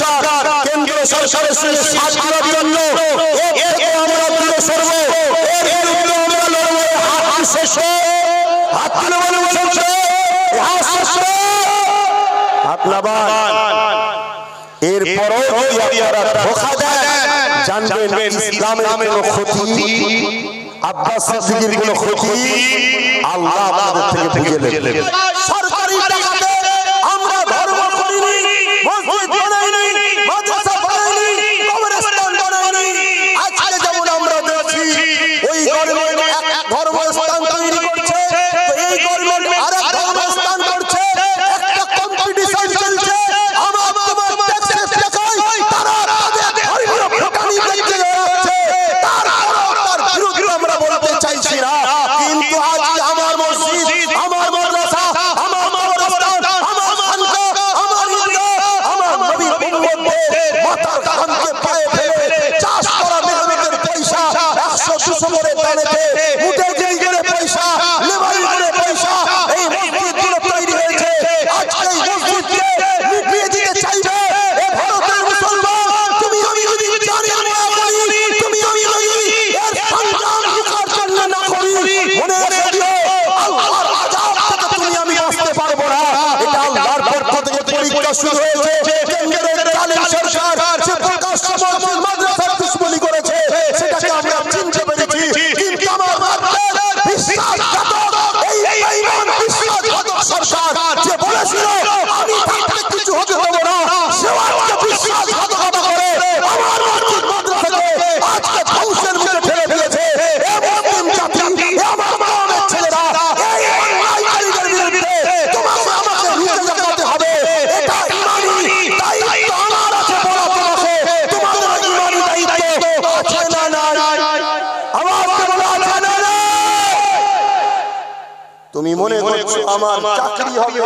সরকার, কেন্দ্র সরকারের দেওয়ার জন্য আমরা দূরে সরব। এর বিরুদ্ধে আমরা লড়বো। হাত শেষ হাত তুলে বলে হাত শেষ হাত নাবান। এরপরও যদি আপনারা ধোকা দেন, জানবেন ইসলামের কোনো ক্ষতি? আব্বাস সিদ্দিকীর কোনো ক্ষতি? আল্লাহ আপনাদের থেকে বুঝে নেবেন আমার চাকরি হবে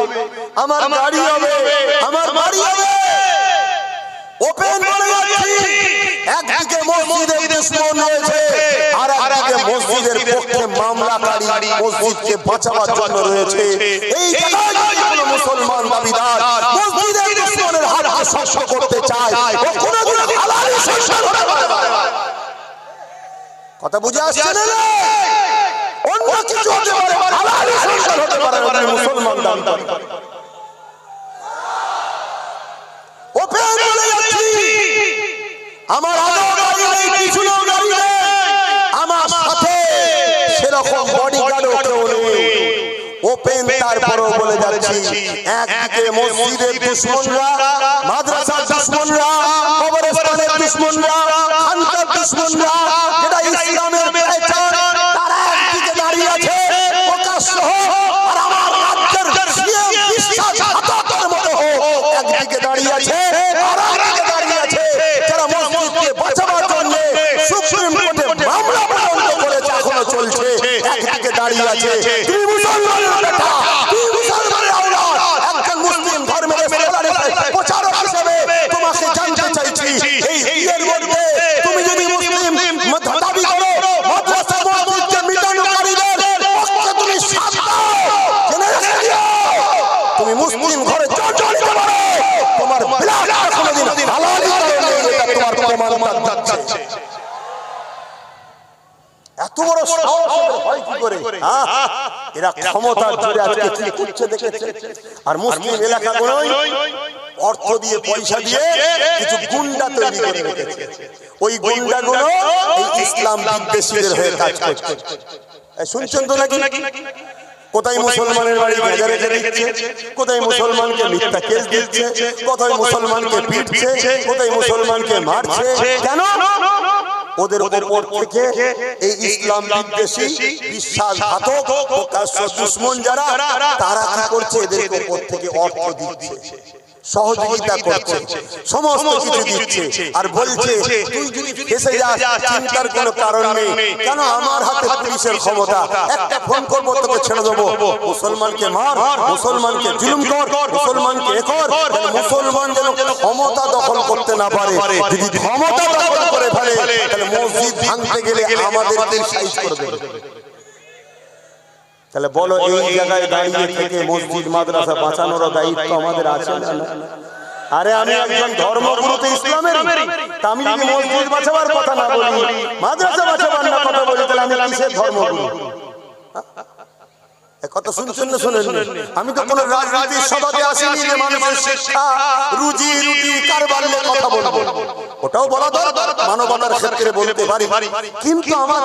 আমার গাড়ি হবে আমার বাড়ি হবে। ওপেন বলে যাচ্ছি একদিকে মসজিদের দুশ্মন রয়েছে আর একদিকে মসজিদের পক্ষে মামলাকারী মসজিদকে বাঁচাবার জন্য রয়েছে। এই জায়গায় কোনো মুসলমান দাবিদার মসজিদের দুশ্মনের হাতকে শস্য করতে চায় ও কোনোদিন হালালি সংসার হতে পারে কথা বুঝে আসছে না? অন্য কিছু হতে পারে হালালি সংসার হতে পারে মুসলমান বলে যাচ্ছি। আমার আগেও গাড়ি নেই পিছনেও গাড়ি নেই। আমার সাথে সেরকম বডিগার্ডও কেউ নেই। ওপেন তারপরও বলে যাচ্ছি। একদিকে মসজিদের দুশ্মনরা মাদ্রাসার দুশ্মনরা কবরস্থানের দুশ্মনরা। তুমি মুসলিম ঘরে জন্ম পারো। তোমার বিলাসটা কোনোদিন হালালি এটা তোমার প্রমাণ দিচ্ছে এত বড় সাহস হয় কি করে? এরা ক্ষমতার জোরে আজকে কি করছে দেখেছে। আর মুসলিম এলাকাগুলোই অর্থ দিয়ে পয়সা দিয়ে কিছু গুন্ডা তৈরি করে রেখেছে। ওই গুন্ডাগুলো এই ইসলাম বিদ্বেষীদের হয়ে কাজ করছে। শুনছেন তো নাকি? কোথায় মুসলমানের বাড়ি ভেজা রেখে দিচ্ছে কোথায় মুসলমানকে মিথ্যা কেস দিচ্ছে? কোথায় মুসলমানকে পিটছে? কোথায় মুসলমানকে মারছে? কেন? ওদের ওপর থেকে এই ইসলাম বিদ্বেষী বিশ্বাসঘাতক দুশ্মন যারা তারা কি করছে? এদের ওপর থেকে অর্থ দিচ্ছে। সহযোগিতা করছে। সমস্ত কিছু দিচ্ছে। আর বলছে তুই যদি ফেসে যাস চিন্তার কোনো কারণ নেই। কেন আমার হাতে পুলিশের ক্ষমতা? একটা ফোন করব তোকে ছেড়ে দেবো। মুসলমানকে মার মুসলমানকে জুলুম কর মুসলমানকে এ কর। মুসলমান যেন ক্ষমতা দখল করতে না পারে। যদি ক্ষমতা দখল করে ফেলে তাহলে মসজিদ ভাঙতে গেলে আমাদেরকে সাইজ করে দেবে। তাহলে বলো এই জায়গায় দাঁড়িয়ে থেকে মসজিদ মাদ্রাসা বাঁচানোর দায়িত্ব আমাদের আছে। না? আরে আমি একজন ধর্মগুরু তো ইসলামের আমি যদি মসজিদ বাঁচাবার কথা না বলি মাদ্রাসা বাঁচাবার না কথা বলি তাহলে আমি কিসের ধর্মগুরু? কথা শুনছেন না শুনেন আমি তো কোন রাজনীতির সভাতে আসিনি যে মানুষের শিক্ষা রুজি রুটি কারবার নিয়ে কথা বলব। ওটাও বলা দরকার মানবতার ক্ষেত্রে বলতে পারি। কিন্তু আমার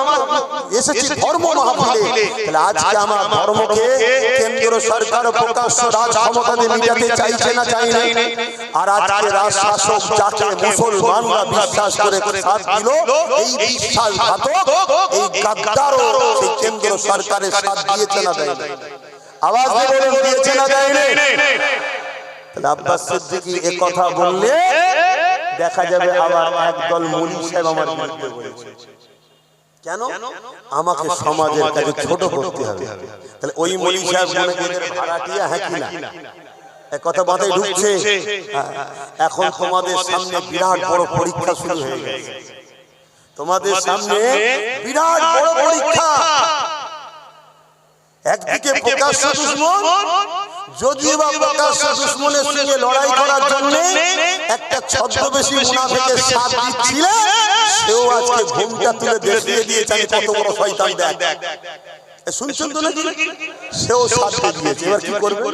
এসেছি ধর্ম মাহফিলে তাহলে আজকে আমার ধর্মকে কেন্দ্র সরকার প্রকাশ্য রাজ ক্ষমতা মিটাতে চাইছে না চাই না আর আজকে রাজ শাসক যাকে মুসলমানরা বিশ্বাস করে সাথ দিল। এই বিশ্বাসঘাতক এই গাদ্দারও সেই কেন্দ্র সরকারের সাথ দিয়েছে না দেয় আওয়াজ দিয়ে বলুন দিয়েছে না দেয়নি? তাহলে আব্বাস সিদ্দিকী এ কথা বললে দেখা যাবে আবার একদল মলি সাহেব আমার বিরুদ্ধে বলেছে। কেন? আমাকে সমাজের কাছে ছোট করতে হবে। তাহলে ওই মলি সাহেব মনে ভাড়াটিয়া হ্যাঁ কি না এক কথা মাথায় ঢুকছে। হ্যাঁ, এখন তোমাদের সামনে বিরাট বড় পরীক্ষা শুরু হয়ে গেছে। তোমাদের সামনে বিরাট বড় পরীক্ষা। একদিকে প্রকাশ্য দুশ্মন যদিও বা প্রকাশ্য দুশ্মনের সঙ্গে লড়াই করার জন্য একটা ছদ্মবেশী মুনাফিকের সাথ দিচ্ছিল সেও আজকে ঘুমটা তুলে দেখিয়ে দিয়েছে আমি কত বড় শয়তান দেখ। শুনছেন তো নাকি? সেও সাথ দিয়েছে। এবার কি করবে?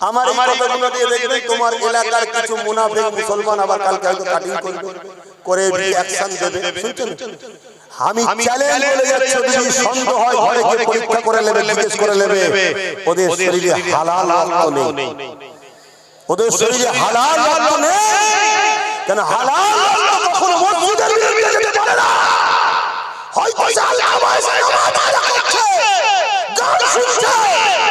আমার এই কথাগুলো দিয়ে দেখবে তোমার এলাকার কিছু মুনাফিক মুসলমান আবার কালকে হয়তো কাটিং করবে। করে অ্যাকশন দেবে। শুনছেন? আমি চ্যালেঞ্জ বলে যাচ্ছি যদি সন্দেহ হয় ঘরে গিয়ে পরীক্ষা করে নেবে জিজ্ঞেস করে নেবে ওদের শরীরে হালাল রক্ত নেই। ওদের শরীরে হালাল রক্ত নেই। কেন হালাল রক্ত কখনো মসজিদের বিরুদ্ধে যেতে পারে না। হয়তো পয়সায় নামাজ আদা করছে, গান শুনছে,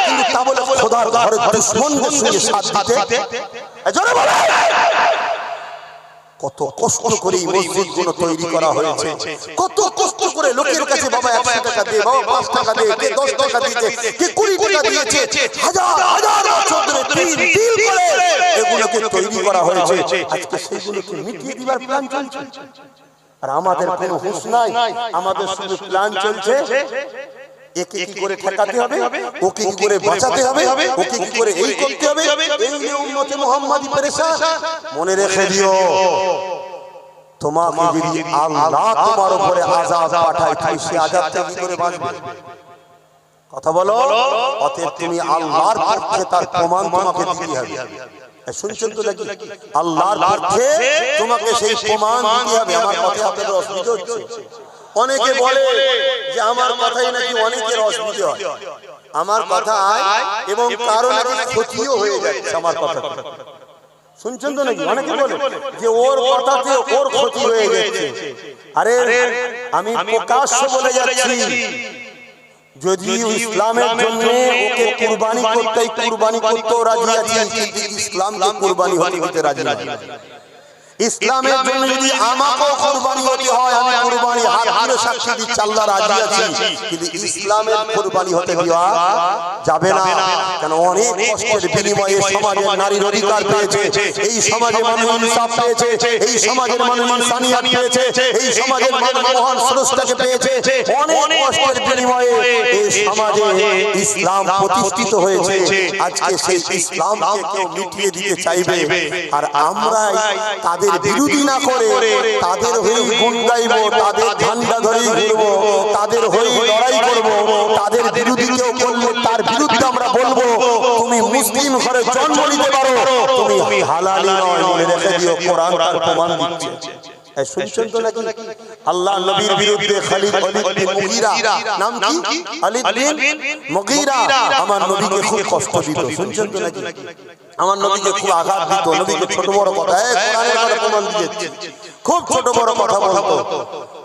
কিন্তু তা বলে খোদার ঘরে দুশ্মনদের সঙ্গে সাথ দিতে জোরে বলে কত কষ্ট করে এই মসজিদগুলো তৈরি করা হয়েছে। কত কষ্ট করে লোকের কাছে বাবা একশো টাকা দিয়ে বাবা পাঁচ টাকা দিয়ে কে দশ টাকা দিয়েছে কে কুড়ি টাকা দিয়েছে হাজার হাজার বছর ধরে তিল তিল করে এগুলোকে তৈরি করা হয়েছে। আজকে সেগুলোকে মিটিয়ে দিবার প্ল্যান চলছে। আর আমাদের কোনো হুঁশ নাই। আমাদের শুধু প্ল্যান চলছে। একে কি করে ঠেকাতে হবে? ওকে কি করে বাঁচাতে হবে? ওকে কি করে এই করতে হবে? এই নিয়ে উম্মতে মুহাম্মাদি পেরেশান। মনে রেখে দিও। তোমাকে যদি আল্লাহ তোমার উপরে আযাব পাঠায় তুমি সে আযাব থেকে কি করে বাঁচবে? কথা বলো? অতএব তুমি আল্লাহর পক্ষে তার প্রমাণ তোমাকে দিতে হবে। শুনছেন তো নাকি? আল্লাহর পক্ষে তোমাকে সেই প্রমাণ দিতে হবে। আমার কথা আপনাদের অসুবিধা হচ্ছে। অনেকে বলে যে আমার কথাই নাকি অনেকের অসুবিধা হয়। আমার কথায় এবং কারও নাকি ক্ষতিও হয়ে যাচ্ছে আমার কথা। শুনছেন তো নাকি? অনেকে বলে যে ওর কথাতে ওর ক্ষতি হয়ে যাচ্ছে। আরে আমি প্রকাশ্য বলে যাচ্ছি। যদি ইসলামের জন্য ওকে কুরবানি করতে কুরবানি করতেও রাজি আছি কিন্তু ইসলামকে কুরবানি হতে রাজি না। ইসলামের জন্য যদি আমাকেও কুরবানি হতে হয় আমি কুরবানি হাত তুলে সাক্ষী দিচ্ছি আল্লাহ রাজি আছি। কিন্তু ইসলামের কুরবানি হতে দেওয়া যাবে না। কেন অনেক কষ্টের বিনিময়ে সমাজের নারীর অধিকার পেয়েছে। এই সমাজে মানুষ ইনসাফ পেয়েছে। এই সমাজের মানুষ ইনসানিয়াত পেয়েছে। এই সমাজের মানুষ মহান স্রষ্টাকে পেয়েছে। অনেক কষ্টের বিনিময়ে এই সমাজে ইসলাম প্রতিষ্ঠিত হয়েছে। আজকে সেই ইসলামকে কেউ মিটিয়ে দিতে চাইবে আর আমরাই তাদের বিরোধী না করে তাদের হয়ে গুণ গাইব তাদের ঝান্ডা ধরেই ঘুরব তাদের হয়ে লড়াই করব তাদের বিরোধী কেউ করলে তার বিরুদ্ধে আমরা বলব তুমি মুসলিম ঘরে জন্ম নিতে পারো তুমি হালালি নয় মনে রেখে দিও কোরআন তার প্রমাণ দিচ্ছে। এই শুনছেন তো নাকি? আল্লাহ নবীর বিরুদ্ধে খালিদ অলিদ বিন মুগীরা। নাম কি? অলিদ বিন মুগীরা। আমার নবীকে খুব কষ্ট দিত শুনছেন তো নাকি? আমার নবীকে খুব আঘাত দিত নবীকে ছোট বড় কথা এই কোরআনের কথা প্রমাণ দিয়েছে। খুব ছোট বড় কথা বলতো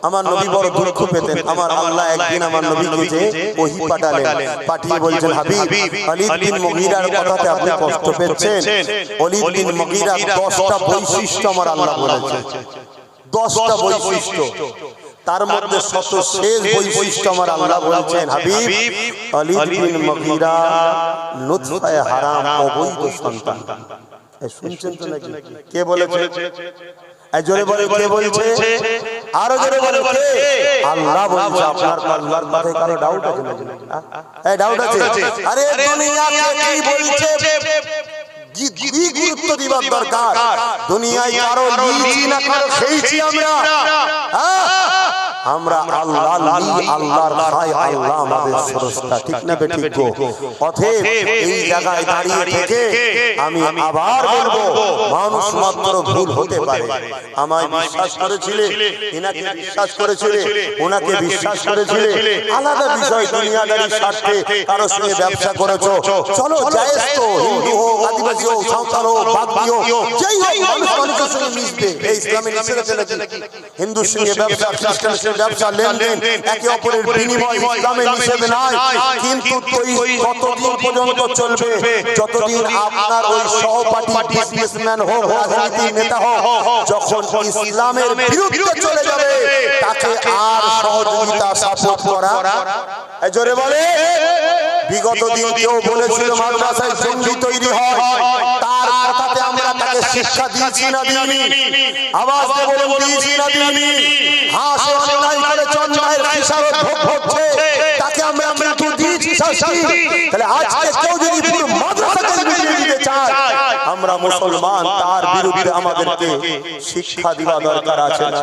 আমার নবী বড় দুঃখ পেতেন। আমার আল্লাহ একদিন আমার নবীকে যে ওহি পাঠালেন পাঠিয়ে বলছেন হাবিব অলিদ বিন মুগীরার কথাতে আপনি কষ্ট পেয়েছেন। অলিদ বিন মুগীরা 10টা বৈশিষ্ট্য আমার আল্লাহ বলেছেন দশটা বৈশিষ্ট্য। তার মধ্যে শত শেষ বৈশিষ্ট্য আমার আল্লাহ বলছেন হাবিব অলিদ বিন মগিরা লুৎফায়ে হারাম অবৈধ সন্তান। শুনছেন তো নাকি? কে বলেছে? এই জোরে বলে কে বলছে? আরও জোরে বলে কে? আল্লাহ বলছে আপনার আল্লাহর কথায় কারও ডাউট আছে নাকি? এই ডাউট আছে। আরে কি বলছে? গুরুত্ব দিবার দরকার? দুনিয়ায় কারও খেয়েছি আমরা? আমরা আল্লাহ আল্লাহর খাই আল্লাহ আমাদের স্রষ্টা ঠিক না বেঠিক গো। অতএব এই জায়গায় দাঁড়িয়ে থেকে আমি আবার বলব মানুষ মাত্র ভুল হতে পারে। আমায় বিশ্বাস করেছিলে এনাকে বিশ্বাস করেছিলে ওনাকে বিশ্বাস করেছিলে। আলাদা বিষয় দুনিয়াদারির স্বার্থে কারও সঙ্গে ব্যবসা করেছ। চলো জায়েজ তো হিন্দু হোক আদিবাসী হোক সাঁওতাল হোক বাগদি হোক যেই হোক মানুষ মানুষের সঙ্গে মিশবে। এই ইসলামে নিষেধ আছে নাকি হিন্দুর সঙ্গে ব্যবসা খ্রিস্টানের ব্যবসা লেনদেন একে অপরের বিনিময় ইসলামে নিষেধ নাই। কিন্তু ওই ততদিন পর্যন্ত চলবে যতদিন আপনার ওই সহপাঠী বিজনেসম্যান হোক রাজনীতির নেতা হোক যখন ইসলামের বিরুদ্ধে চলে যাবে তাকে আর সহযোগিতা সাপোর্ট করা জোরে বলে। বিগত দিন কেউ বলেছিল মাদ্রাসায় জঙ্গি তৈরি হয়। শিক্ষা দিয়েছি না দিইনি। আওয়াজ দিয়ে দিয়েছি না দিইনি। অন্যায় করে চন্দ্রায়ের হিসাবে ভোগ হচ্ছে। তাকে আমরা কিন্তু দিয়েছি শাস্তি। তাহলে আজকে কেউ যদি পুরো মাদ্রাসাকে দিতে চায় আমরা মুসলমান তার বিরুদ্ধে আমাদেরকে শিক্ষা দেওয়া দরকার আছে না।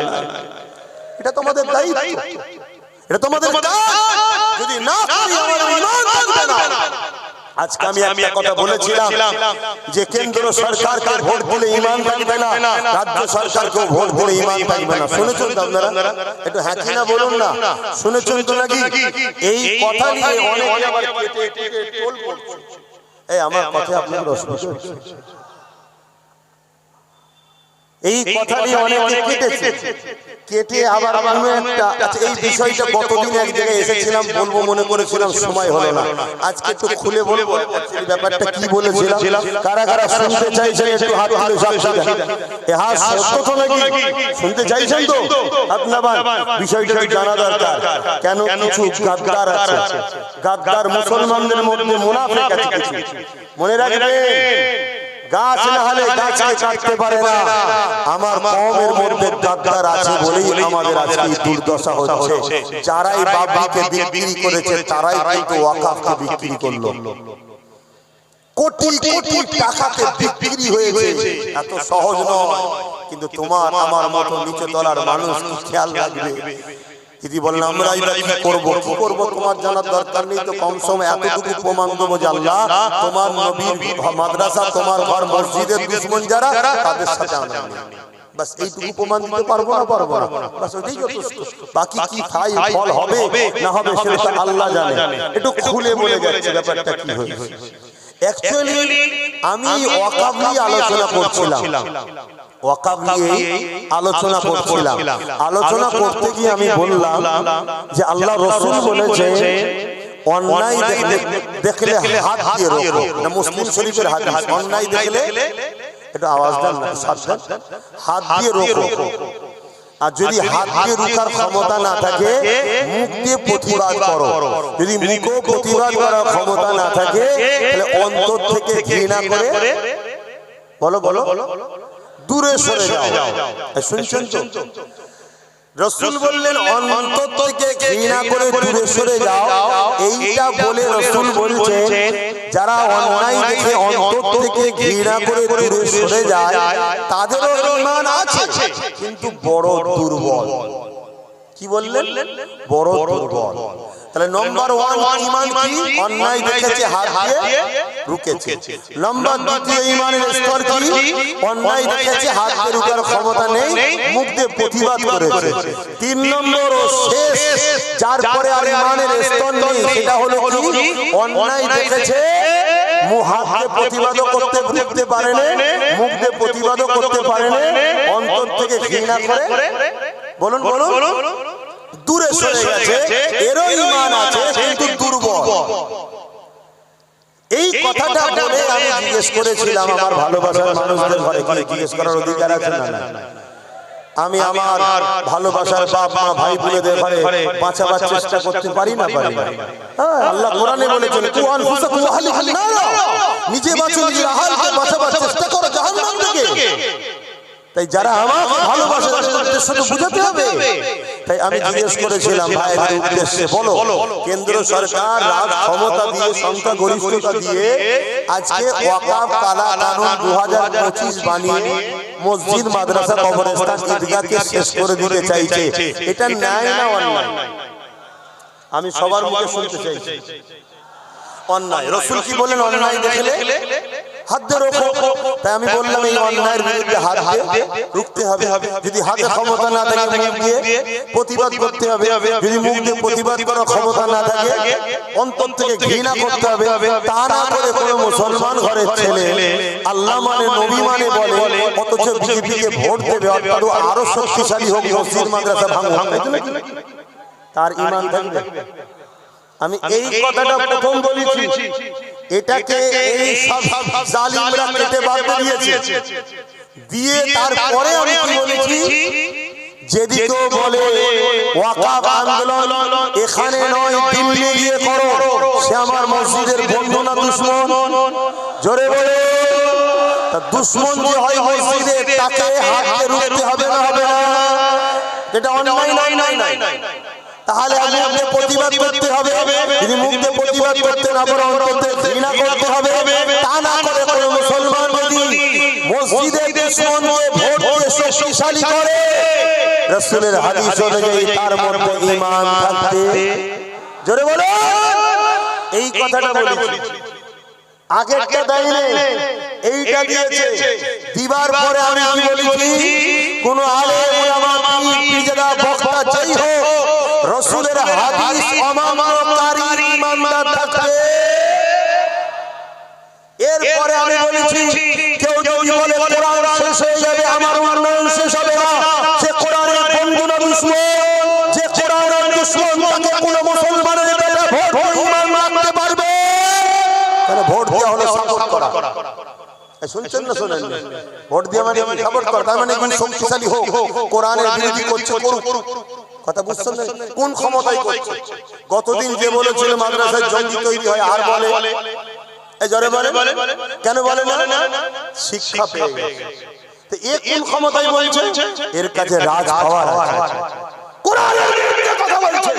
এটা তোমাদের দায়িত্ব। এটা তোমাদের কাজ। যদি না করি আমাদের থাকবে না। আজকে আমি একটা কথা বলেছিলাম যে কেন্দ্র সরকারকে ভোট দিলে ইমান থাকবে না। রাজ্য সরকারকেও ভোট দিলে ইমান থাকবে না। শুনেছেন তো আপনারা? একটু হ্যাঁ কি না বলুন না। শুনেছেন তো নাকি? এই কথা নিয়ে অনেক আবার। এই আমার কথা আপনাদের অসুবিধা? এই কথা নিয়ে অনেকে কেটেছে। কেটে আবার কোনো একটা আচ্ছা এই বিষয়টা গতদিন এক জায়গায় এসেছিলাম বলব মনে করেছিলাম সময় হলো না। আজকে একটু খুলে বলব ব্যাপারটা কি বলেছিলাম? কারা কারা শুনতে চাইছেন একটু হাত তুলে সাক্ষী হাত সত্য নাকি? শুনতে চাইছেন তো? আপনার বিষয়টা জানা দরকার। কেন কিছু গাদ্দার আছে? গাদ্দার মুসলমানদের মধ্যে মুনাফিক আছে কিছু? মনে রাখবেন? গাছ না হলে গাছকে কাটতে পারে না। আমার কমের মধ্যে গাদ্দার আছে বলেই আমাদের আজকে দুর্দশা হচ্ছে। যারাই বাবলিকে বিক্রি করেছে তারাই কিন্তু ওয়াকাফকে বিক্রি করল। কোটি কোটি টাকাতে বিক্রি হয়েছে। এত সহজ নয়। কিন্তু তোমার আমার মতো নিচে তলার মানুষ খেয়াল রাখবে। যদি বলেন আমরা কি করব কি করব? তোমার জানার দরকার নেই তো কম সময় এতটুকু প্রমাণ দেবো যে আল্লাহ তোমার নবীর মাদ্রাসা তোমার ঘর মসজিদের দুশ্মন যারা তাদের সাথে আমরা নেই। বাস এইটুকু প্রমাণ দিতে পারব না পারব না। বাস ওইটাই যথেষ্ট বাকি কি খাই ফল হবে না হবে সেটা আল্লাহ জানে। একটু খুলে বলে যাচ্ছে ব্যাপারটা কি হয়েছে। অ্যাকচুয়ালি আমি ওয়াকাব নিয়ে আলোচনা করছিলাম। ওয়াকাব নিয়ে আলোচনা করছিলাম। আলোচনা করতে গিয়ে আমি বললাম যে আল্লাহ রসুল বলেছে অন্যায় দেখলে দেখলে হাত দিয়ে রোকো না মুসলিম শরীফের হাদিস। অন্যায় দেখলে এটা আওয়াজ দেন না হাত দিয়ে রোকো আর যদি হাত দিয়ে রুখার ক্ষমতা না থাকে মুখ দিয়ে প্রতিবাদ করো। যদি মুখও প্রতিবাদ করার ক্ষমতা না থাকে তাহলে অন্তর থেকে ঘৃণা করে বলো বলো দূরে সরে যাও। শুনছেন রসুল বললেন অন্তর থেকে ঘৃণা করে দূরে সরে যাও। এইটা বলে রসুল বলছেন যারা অন্যায় দেখে অন্তর থেকে ঘৃণা করে দূরে সরে যায় তাদেরও ইমান আছে কিন্তু বড় দুর্বল। কি বললেন? বড় দুর্বল। তাহলে নম্বর ওয়ান ইমান কি? অন্যায় দেখেছে হাত দিয়ে রুকেছে। নম্বর দ্বিতীয় ইমানের স্তর কি? অন্যায় দেখেছে হাত দিয়ে রুকার ক্ষমতা নেই মুখ দিয়ে প্রতিবাদ করেছে। তিন নম্বর ও শেষ যার পরে আর ইমানের স্তর নেই সেটা হলো কি? অন্যায় দেখেছে হাত প্রতিবাদও করতে করতে পারে না মুখ দিয়ে প্রতিবাদও করতে পারে না অন্তর থেকে ঘৃণা করে। বলুন বলুন। দূরে সরে গেছে এরও ইমান আছে কিন্তু দুর্বল। এই কথাটা বলে আমি জিজ্ঞেস করেছিলাম আমার ভালোবাসার মানুষদের ঘরে গিয়ে জিজ্ঞেস করার অধিকার আছে না আমি আমার ভালোবাসার বাপ মা ভাই বোনেদের ঘরে বাঁচাবার চেষ্টা করতে পারি না পারি না হ্যাঁ, আল্লাহ কোরআনে বলেছেন কু আনফুসাকুম ওয়া আহলিকুম নারা। নিজে বাঁচো নিজের আহালকে বাঁচাবার চেষ্টা করো জাহান্নাম থেকে। তাই যারা আমাকে ভালোবাসে তাদের উদ্দেশ্য বুঝাতে হবে। তাই আমি জিজ্ঞেস করেছিলাম ভাইয়ের উদ্দেশ্যে বলো কেন্দ্র সরকার রাজ ক্ষমতা দিয়ে সংখ্যা গরিষ্ঠতা দিয়ে আজকে ওয়াকাফ কালা কানুন দু হাজার পঁচিশ বানিয়ে মসজিদ মাদ্রাসা কবরস্থান ঈদগাহকে শেষ করে দিতে চাইছে। এটা ন্যায় না অন্যায়। আমি সবার মুখে শুনতে চাইছি। অন্যায়। রসুল কি বলেন অন্যায় দেখলে? হাত দিয়ে রোখো। তাই আমি বললাম এই অন্যায়ের বিরুদ্ধে হাত দিয়ে রুখতে হবে। যদি হাতে ক্ষমতা না থাকে মুখ দিয়ে প্রতিবাদ করতে হবে। যদি মুখ দিয়ে প্রতিবাদ করার ক্ষমতা না থাকে অন্তর থেকে ঘৃণা করতে হবে। তা না করে কোনো মুসলমান ঘরের ছেলে আল্লাহ মানে নবী মানে বলে অথচ বিজেপিকে ভোট দেবে অর্থাৎ আরও শক্তিশালী হোক মসজিদ মাদ্রাসা ভাঙবে তার ইমান থাকবে। আমি এই কথাটা প্রথম বলেছি। এটাকে এই সব জালিমরা কেটে বাদ দিয়েছে। দিয়ে তারপরে আমি কি বলেছি? যেদিকে বলে ওয়াকাফ আন্দোলন এখানে নয় দিল্লি গিয়ে করো। সে আমার মসজিদের বন্ধু না দুশ্মন? জোরে বলে। তা দুশ্মন যে হয় মসজিদে তাকে হাতে রুখতে হবে না হবে না। এটা অন্যায় নয় নয় নয় তাহলে আমি মুখে প্রতিবাদ করতে হবে যদি মুখে প্রতিবাদ করতে না পারো অন্তরে ঘৃণা করতে হবে তা না করে কোন মুসলমান যদি মসজিদে দুশ্মনকে ভোট দিয়ে শক্তিশালী করে। রাসূলের হাদিস অনুযায়ী তার মধ্যে ঈমান থাকতে জোরে বলো এই কথাটা বলেছি। আগেরটা দেয়নি এইটা দিয়েছে। দিবার পরে আমি বলেছি? কোন আলেম ওলামা পীর পিরজাদা বক্তা যাই হোক রসুলের হাদিস অমান্যকারী ইমানদার থাকবে। এরপরে আমি বলেছি কেউ যদি বলে কোরআন শেষ হয়ে যাবে আমার উন্নয়ন শেষ হবে না। সে কোরআনের বন্ধু না দুশ্মন যে কোরআনের দুশ্মন তাকে কোনো মুসলমানের বেটা ভোট ইমান রাখতে পারবে? তাহলে ভোট দেওয়া হলো সাপোর্ট করা। শুনছেন না শোনেন? ভোট দিয়ে মানে সাপোর্ট করা। তার মানে কোন শক্তিশালী হোক। কোরআনের বিরোধী করছে করুক। কথা বুঝছেন কোন ক্ষমতায় করছে? গতদিন যে বলেছিল মাদ্রাসায় জঙ্গি তৈরি হয় আর বলে? জরে বলে কেন বলে না? শিক্ষা পেয়ে তো এ কোন ক্ষমতায় বলছে? এর কাছে রাজ পাওয়ার আছে। কোরআনের বিরুদ্ধে কথা বলছে।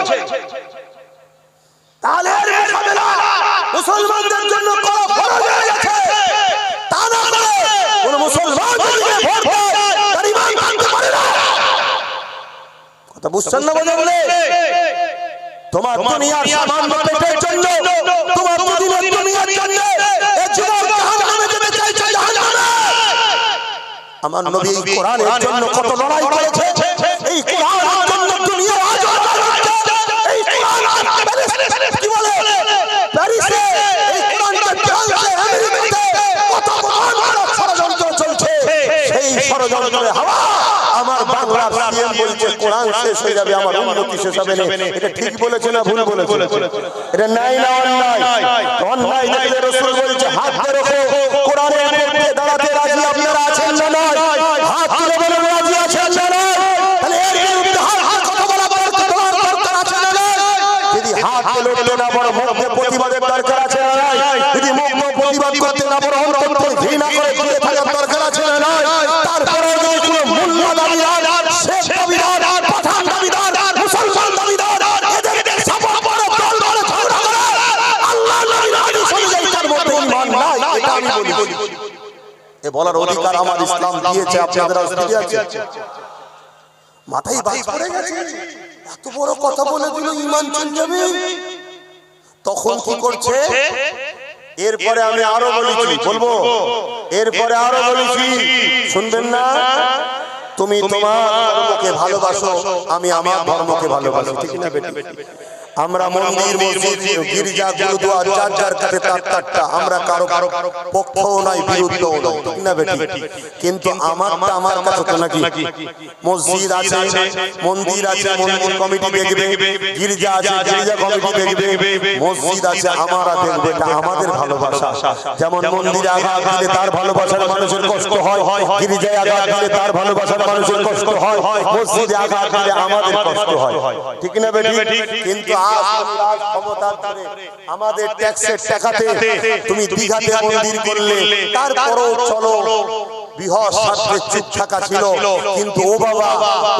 তাহলে মুসলমানদের জন্য করা ফরজ হয়ে গেছে। তা না করে কোন মুসলমান ভোট দেয় তার ঈমান ভাঙতে পারে না কথা বুঝছেন না বলে? তোমার দুনিয়ার সামান্য পেটের জন্য তোমার দুদিনের দুনিয়ার জন্য এ যুবক জাহান্নামে যেতে চাইছে জাহান্নামে। আমার নবী কোরআনের জন্য কত লড়াই করেছে এই কোরআনের জন্য দুনিয়া আজ এই কোরআন কি বলে প্যারিসে এই কোরআনটা ফ্রান্সে আমেরিকাতে কত মহান বড় ষড়যন্ত্র চলছে সেই ষড়যন্ত্রের হাওয়া আমার বাংলার সিএম বলছে কোরআন শেষ হয়ে যাবে আমার উন্নতি শেষ হবে না। এটা ঠিক বলেছে না ভুল বলেছে? এটা নাই না অন্যায়? অন্যায়। দেখলে রসুল বলছে হাত ধরে বলি। এ বলার অধিকার আমার ইসলাম দিয়েছে আপনাদের আছে। মাথায় বাজ পড়ে গেছে। এত বড় কথা বলে দিল ইমান চলে যাবে তখন কি করছে? এরপরে আমি আরও বলেছি বলব? এরপরে আরও বলেছি শুনবেন না? তুমি তোমার ধর্মকে ভালোবাসো আমি আমার ধর্মকে ভালোবাসি। ঠিক না বেটি? আমরা মন্দির মসজিদ গির্জা গুরুদুয়ার যার যার কাছে তার তারটা আমরা কারও কারও পক্ষও নাই ঠিক না বেটি কিন্তু আমারটা আমার কাছে তো নাকি? মসজিদ আছে মন্দির আছে মন্দির কমিটি দেখবে গির্জা আছে গির্জা কমিটি দেখবে মসজিদ আছে আমরা দেখবে এটা আমাদের ভালোবাসা। যেমন মন্দিরে আঘাত দিলে তার ভালোবাসার মানুষের কষ্ট হয় গির্জায় আঘাত দিলে তার ভালোবাসার মানুষের কষ্ট হয় মসজিদে আঘাত দিলে আমাদের কষ্ট হয় ঠিক না বেটি কিন্তু আজ তুমি ধরে আমাদের ট্যাক্সের টাকাতে তুমি দীঘাতে মন্দির করলে তারপরও চলো বৃহৎ স্বার্থে চুপ থাকা ছিল কিন্তু ও বাবা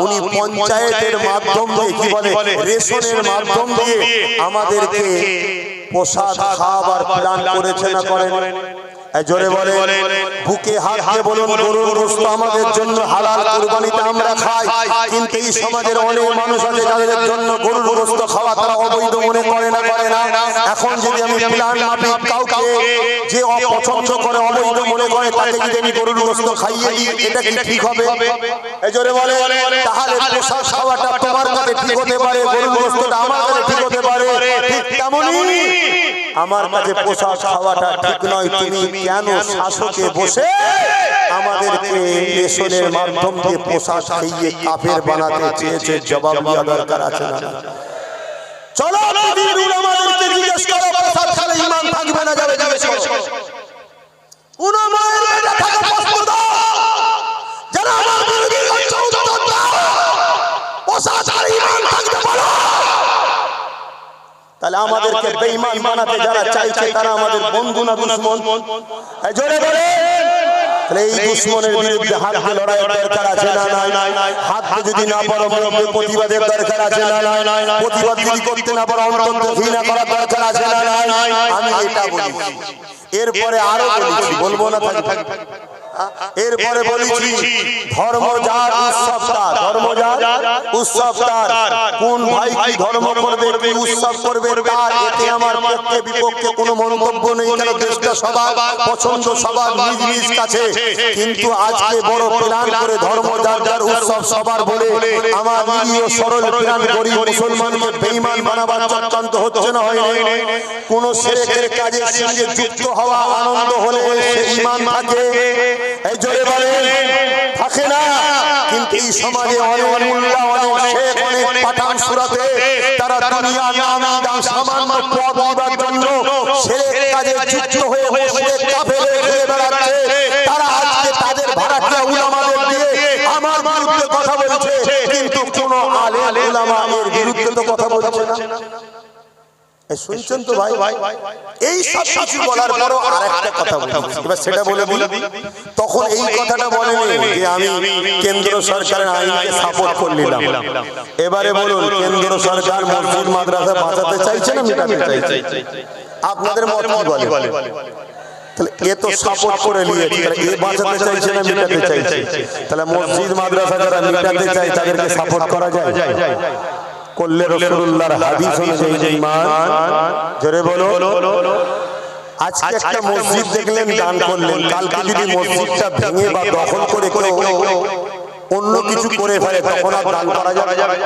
উনি পঞ্চায়েতের মাধ্যম দিয়ে কি বলে রেশনের মাধ্যম দিয়ে আমাদেরকে প্রসাদ খাবার প্ল্যান করেছে না করেন। জোরে বলে বুকে হাত দিয়ে বলুন গরুর গোস্ত আমাদের জন্য হালাল কুরবানিতে আমরা খাই। কিন্তু এই সমাজের অনেক মানুষ আছে যাদের জন্য গরুর গোস্ত খাওয়া তারা অবৈধ মনে করে না করে না। এখন যদি আমি প্ল্যান মাফিক কাউকে যে অপছন্দ করে অবৈধ মনে করে তাকে যদি আমি গরুর গোস্ত খাইয়ে দিই এটা কি ঠিক হবে? জোরে বলে তাহলে পোশাক খাওয়াটা তোমার কাছে ঠিক হতে পারে গরুর গোস্তটা আমার কাছে ঠিক হতে পারে ঠিক তেমনই আমার কাছে পোশাক খাওয়াটা ঠিক নয় তুমি কেন শাসকে বসে আমাদেরকে রেশনের মাধ্যম দিয়ে পোশাক খাইয়ে কাফের বানাতে চেয়েছে জবাব দেওয়া দরকার আছে না? চলো উলামাদেরকে জিজ্ঞেস করো পোশাক খেলে ইমান থাকবে না যাবে যাবে বেটা থাকা প্রশ্ন দাও তাহলে আমাদেরকে বেঈমান বানাতে যারা চাইছে তারা আমাদের বন্ধু না দুশ্মন এই জোরে বলে তাহলে এই দুশ্মনের বিরুদ্ধে হাত দিয়ে লড়াইয়ের দরকার আছে না নাই হাত দিয়ে যদি না পারো মরবে প্রতিবাদের দরকার আছে না নাই প্রতিবাদ যদি করতে না পারো অন্তত ঘৃণা করার দরকার আছে না নাই আমি এটা বলি এরপরে আরও বলেছি বলব না থাকি এরপরে বলেছি ধর্ম যার উৎসব তার ধর্ম যার উৎসব তার কোন ভাই কি ধর্ম করবে কি উৎসব করবে তার এতে আমার পক্ষে বিপক্ষে কোনো মন্তব্য নেই কেন দেশটা সবার পছন্দ সবার নিজ নিজ কাছে। কিন্তু আজকে বড় প্ল্যান করে ধর্ম যার যার উৎসব সবার বলে আমার নিরীহ সরল প্ল্যান করি মুসলমানকে বেঈমান বানাবার চক্রান্ত হচ্ছে না হয় কোন শেরেকের কাজে সঙ্গে যুক্ত হওয়া আনন্দ হলে সে ঈমান থাকে এই জোরে বলে থাকে না কিন্তু এই সমাজে অনেক মোল্লা অনেক শেখ অনেক পাঠান সুরাতে তারা দুনিয়া নামে দাম সামান্য পদ পাবার জন্য শেখ কাজে যুক্ত হয়ে বসে কাফেরে ঘুরে বেড়াচ্ছে। তারা আজকে তাদের ভাড়াটিয়া উলামাদের দিয়ে আমার বিরুদ্ধে কথা বলছে কিন্তু কোন আলে উলামা এর বিরুদ্ধে তো কথা বলছে না। শুনছেন তো ভাই? এই সব কিছু বলার পরও আর একটা কথা বলি। এবার সেটা বলে দিই। তখন এই কথাটা বলেনি যে আমি কেন্দ্র সরকারের আইনকে সাপোর্ট করলাম। এবারে বলুন কেন্দ্র সরকার মসজিদ মাদ্রাসা বাঁচাতে চাইছে না মেটাতে চাইছে? আপনাদের মত কি বলে? তাহলে এ তো সাপোর্ট করে নিয়েছে। তাহলে এ বাঁচাতে চাইছে না মেটাতে চাইছে? তাহলে মসজিদ মাদ্রাসা যারা মেটাতে চায় তাদেরকে সাপোর্ট করা যায়। করলে রসুল্লাহর হাদিস অনুযায়ী ইমান জোরে বলো। আজকে একটা মসজিদ দেখলেন দান করলেন। কালকে যদি মসজিদটা ভেঙে বা দখল করে কেউ অন্য কিছু করে ফেলে তখন আর দান করা যাবে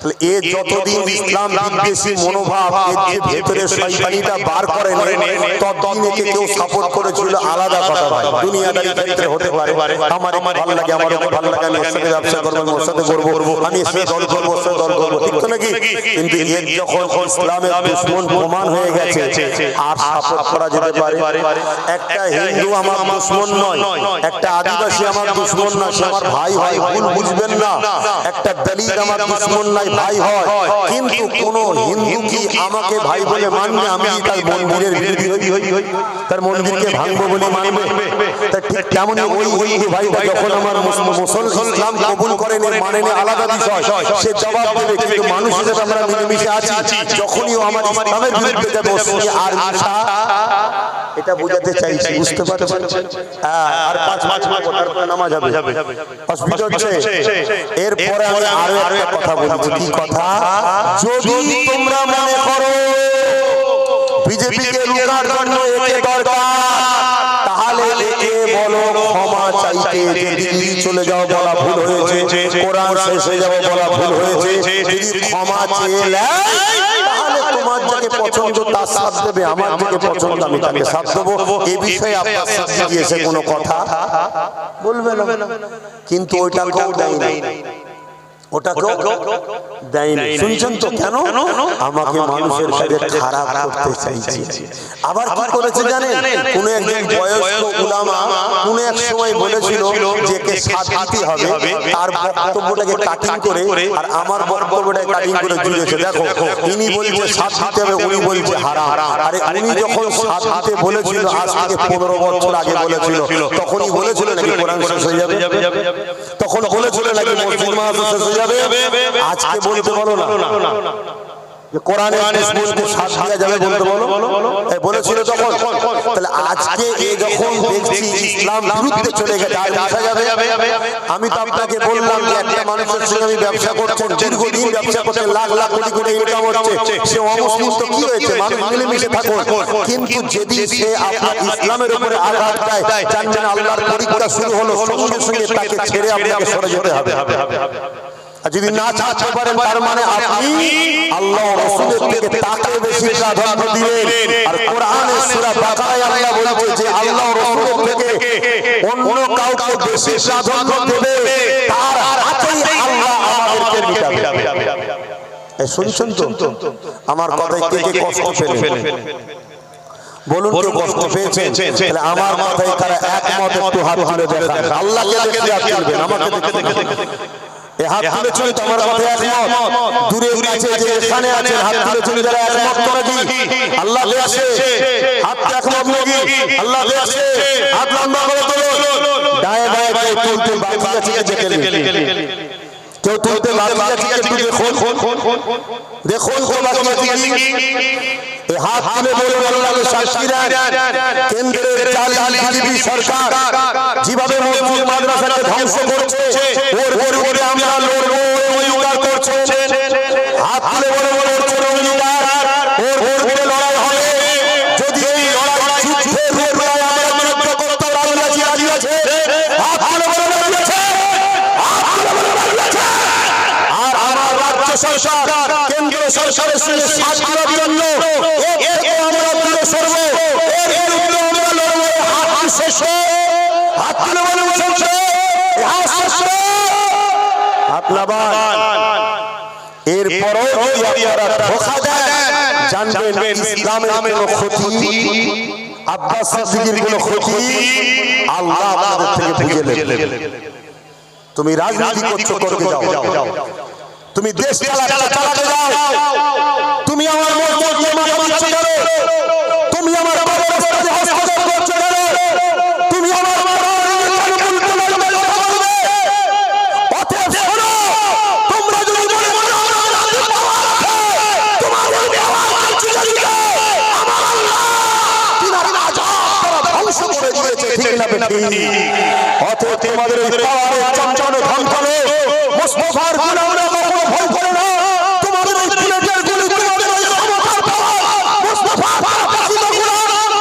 তাহলে এ যতদিন ইসলাম বিদ্বেষী মনোভাব এর ভেতরে শয়তানিটা বার করে ততদিন একে কেউ সাপোর্ট করেছিল আলাদা কথা ভাই দুনিয়াদারি ক্ষেত্রে হতে পারে আমার ভালো লাগে আমার ভালো লাগে আমি ওর সাথে ব্যবসা করব আমি ওর সাথে করব আমি এর সাথে দল করব ওর সাথে দল করব ঠিক তো নাকি? কিন্তু এর যখন ইসলামের দুশ্মন প্রমাণ হয়ে গেছে আর সাপোর্ট করা যেতে পারে একটা হিন্দু আমার দুশ্মন নয় একটা আদিবাসী আমার দুশ্মন না সে আমার ভাই হয় ভুল বুঝবেন না। একটা দলিত আমার দুশ্মন নাই ভাই হয়। কিন্তু কোন হিন্দু কি আমাকে ভাই বলে মানবে? আমি তার মন্দিরের বিরোধী হই তার মন্দিরকে ভাঙবো বলে মানবে? তা ঠিক তেমনই ওই ওই ভাইটা যখন আমার মুসল ইসলাম কবুল করেন মানেন আলাদা বিষয়। সে জবাব দেবে কিন্তু মানুষ হিসেবে আমরা মিলেমিশে আছি। যখনই আমার ইসলামের বিরুদ্ধে যাবে আর আশা এটা বোঝাতে চাইছি বুঝতে পারছেন? আর পাঁচ পাঁচ মাস তারপরে নামাজ হবে। অসুবিধা হচ্ছে এরপরে আমি আরও একটা কথা বলছি কি কথা? যদি তোমরা মনে করো বিজেপিকে রুখার জন্য একে দরকার তাহলে একে বলো ক্ষমা চাইতে যে দিল্লি চলে যাও বলা ভুল হয়েছে কোরআন শেষ হয়ে যাবে বলা ভুল হয়েছে যদি ক্ষমা চেয়ে নেয়, যাকে পছন্দ তার সাথ দেবে আমার পছন্দ আমি তাকে সাথ দেবো। এ বিষয়ে আপনার সাথে দিয়েছে কোনো কথা? বলবে না। কিন্তু ওইটা কেউ দেয় নাই ওটাকেও দেয়নি। শুনছেন তো কেন? আমাকে মানুষের কাছে খারাপ করতে চাইছে। আবার কি করেছে জানেন? কোন একজন বয়স্ক উলামা কোন এক সময় বলেছিল যে কে শান্তি হবে। তার বক্তব্যটাকে কাটিং করে আর আমার বক্তব্যটাকে কাটিং করে জুড়েছে দেখো ইনি বলছে সাত দিতে হবে উনি বলছে হারাম। আরে উনি যখন সাত দিতে বলেছিল আজ থেকে পনেরো বছর আগে বলেছিল তখনই বলেছিল নাকি কোরআন শেষ হয়ে যাবে তখন বলেছিল নাকি মসজিদ মাহাতো শেষ হয়ে যাবে? আজকে বলতে বলো না। যে কোরআনে বলতে সাথ দেওয়া যাবে বলতে বলো। বলেছিল তখন তাহলে আজকে এ যখন দেখছি ইসলাম বিরুদ্ধে চলে গেছে আর দেখা যাবে? আমি তো আপনাকে বললাম যে একটা মানুষের সঙ্গে আমি ব্যবসা করছেন দীর্ঘদিন ব্যবসা করছেন লাখ লাখ কোটি কোটি ইনকাম হচ্ছে সে অমুসলিম তো কি হয়েছে মানুষ মিলেমিশে থাকুন। কিন্তু যেদিন সে আপনার ইসলামের উপরে আঘাত দেয় জানবেন আল্লাহর পরীক্ষা শুরু হলো সঙ্গে সঙ্গে তাকে ছেড়ে আপনাকে সরে যেতে হবে যদি না চাচ্ছে পারেন তার মানে আপনি আল্লাহ রাসূলের থেকে তাকে বেশি প্রাধান্য দিবেন আর কোরআনে সূরা বাকারায় আল্লাহ বলেছে যে আল্লাহ রাসূলের থেকে অন্য কাউকে বেশি প্রাধান্য দেবে তার হাতেই আল্লাহ আমাদেরকে মিটাবে এই শুনছেন তো আমার কথায় কে কে কষ্ট পেলেন বলুন কেউ কষ্ট পেয়েছেন তাহলে আমার মাথায় তারা একমত একটু হাত তুলে দেখান আল্লাহকে দেখে তুলবেন আমাকে দেখে না। হাত তুলেছেন তো আমার মাথায় একমত। দূরে কাছে যে এখানে আছেন হাত তুলেছেন যারা একমত তো নাকি আল্লাহ আছে হাত একমত নাকি আল্লাহ আছে হাত লম্বা করে ডায়ে ডায়ে কেউ তুলতে বাকি আছে নিন। কেউ তুলতে বাকি আছে একটু দেখুন। দেখুন। তো বাকি আছে কি এ হাত তুলে বলে আল্লাহ সাক্ষীরা কেন্দ্রের জাল বিজেপি সরকার যেভাবে মসজিদ মাদ্রাসাকে ধ্বংস করছে ওর বিরুদ্ধে আমরা লড়বো কেন্দ্র সরকারের বিরন্ন এর আমরা দূরে সরব এর বিরুদ্ধে আমরা লড়ব। হাত শেষ হাত তুলে বলে বলছে। হাত শেষ হাত লাবান এরপরও যদি আপনারা ধোকা দেন জানবেন ইসলামের কোনো ক্ষতি। আব্বাস সিদ্দিকীর কোনো ক্ষতি। আল্লাহ আপনাদের থেকে বুঝে নেবেন তুমি রাজনীতি করছ করতে যাও। তুমি দেশ তুমি আমার তুমি আমার তুমি আমার অতএব শোনো, তোমরা যদি মনে মনে আমার রাজ্য পাওয়ার আছে, তোমাদের ব্যবহার করছি যদি আমার আল্লাহ তিনার রাজা তারা ধ্বংস করে দিয়েছে, ঠিক না বেঠিক? অতএব তোমাদের ওই পাওয়ারের চঞ্চল ধ্বংসনে মুস্তফার গুণ আমরা কখনো ভয় করে না তোমাদের ওই বুলেটের গুলি তোমাদের ওই ক্ষমতার পাওয়ার মুস্তফার পরাজিত গুণ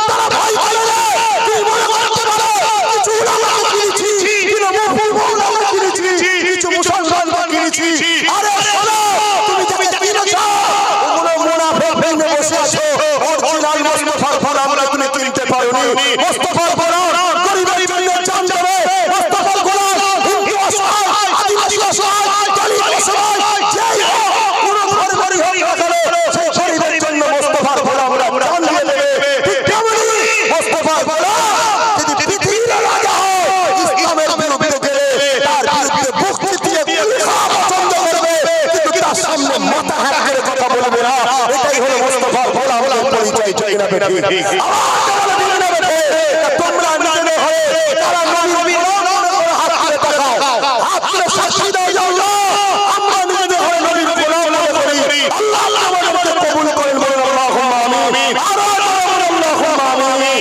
তারা ভয় করে না তুই মনে করতে পারো কিছু উলামাকে কিনেছি তৃণমূল মৌলানা কিনেছি কিছু মুসলমানকে কিনেছি আরে শোনো তুমি যাকে কিনেছ ওগুলো মুনাফিক ভেঙে বসে আছো অরিজিনাল মুস্তফার ফল আমরা তুমি কিনতে পারোনি মুস্তফার ফল গরিবের জন্য জান যাবে মুস্তফার গোলাম হিন্দু অসহায় আদিবাসী অসহায় দলিত অসহায় যেই হোক কোনো ঘর বাড়ি হোক না কেন সেই গরিবের জন্য মুস্তফার ফল আমরা জান দিয়ে দেবে ঠিক তেমনি মুস্তফার ফল যদি পৃথিবীর রাজা হয় ইসলামের বিরুদ্ধে গেলে তার বিরুদ্ধে মুক্তি দিয়ে গুলি খাওয়া পছন্দ করবে কিন্তু তার সামনে মাথা হাত করে কথা বলবে না এটাই হলো মুস্তফার ফল আমাদের পরিচয় ঠিক না বেঠিক আমার ঠিক না বেঠিক তোমরা নিজেদের তারা নবী হাত তুলে তাকাও হাত তুলে সাক্ষী দাও যে আমরা নিজেদের নবীর গোলাম করি আল্লাহ আল্লাহ আমাদেরকে কবুল করেন বলেন আল্লাহুম্মা আমিন আল্লাহুম্মা আমিন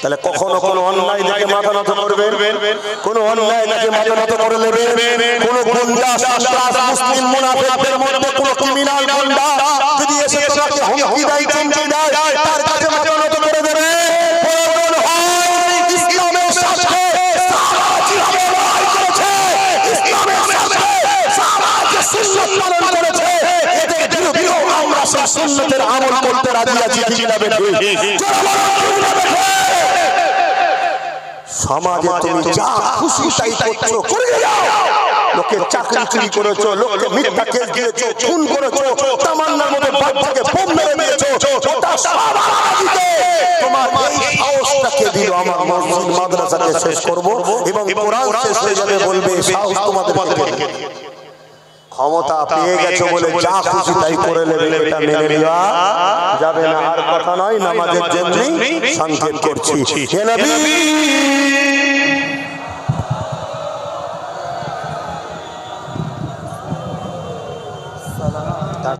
তাহলে কখনো কোনো অন্যায় মাথা কোন কোন কোন সুন্নতের আমল করতে রাজি আছি কি না বেঠিক জোরে বলো, ঠিক না বেঠিক? সমাজে তুমি যা খুশি তাই করছ করে যাও। লোকে চাকরি চুরি করেছ লোককে মিথ্যা কেস দিয়েছ খুন করেছ তামান্নার মতো বাচ্চাকে বোম মেরে দিয়েছ ওটা সব আল্লাহ দিতে। তোমার এই সাহসটাকে দিল আমার মসজিদ মাদ্রাসাকে শেষ করব এবং কোরআন শেষ হয়ে যাবে বলবে সাহস তোমাদেরকে দিল। ক্ষমতা পেয়ে গেছো বলে যা খুশি তাই করে নেবে এটা মেনে নেওয়া যাবে না আর কথা নয় নামাজের জন্য সংক্ষেপ করছি। হে নবী!